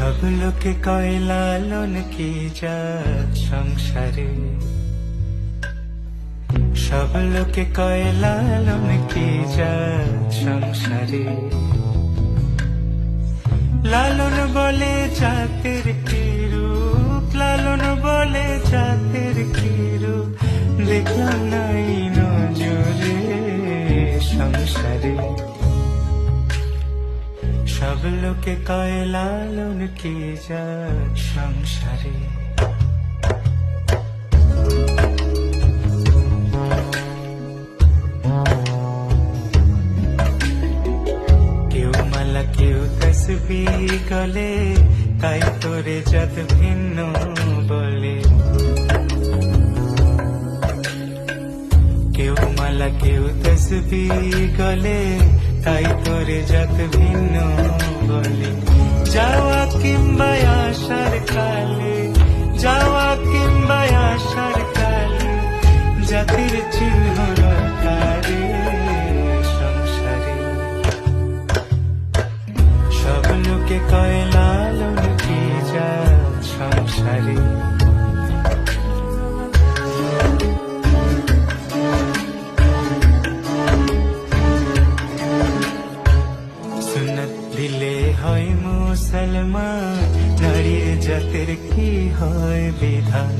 সব লোকে কয় লালন কি সংসারে? সব লোকে কয় লালন কি সংসারে? লালন বলে জাতের কি রূপ? লালন বলে জাতের কি রূপ? দেখলাম নাই নজরে সংসারে। সব লোকে কয়, লালন কি যাক সংসারে। কেউ মালা, কেউ তসবি গলে, তাই তোরে যত ভিন্ন বলে। কেউ মালা, কেউ তসবি গলে তাই তোরে যত ভিন্ন বলে যাওয়া কিংবা আসার কালে হয় মুসলমান নারীর জাতের কি হয় বিধান?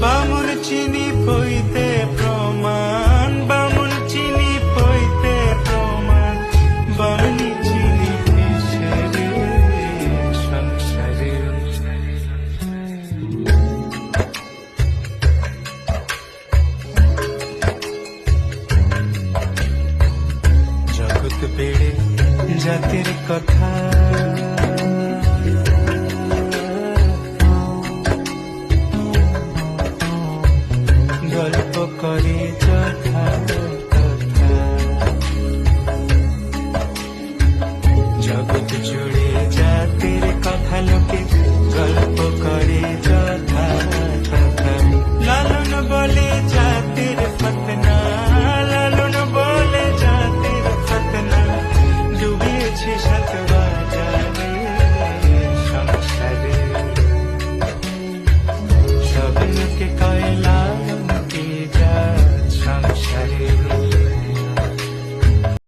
বামুন চিনি পইতে প্রমাণ, বামুন চিনি পইতে প্রমাণ। বামুনি চিনি সংসারে। জগৎ পেড়ে জাতির কথা। গল্প করে যথা।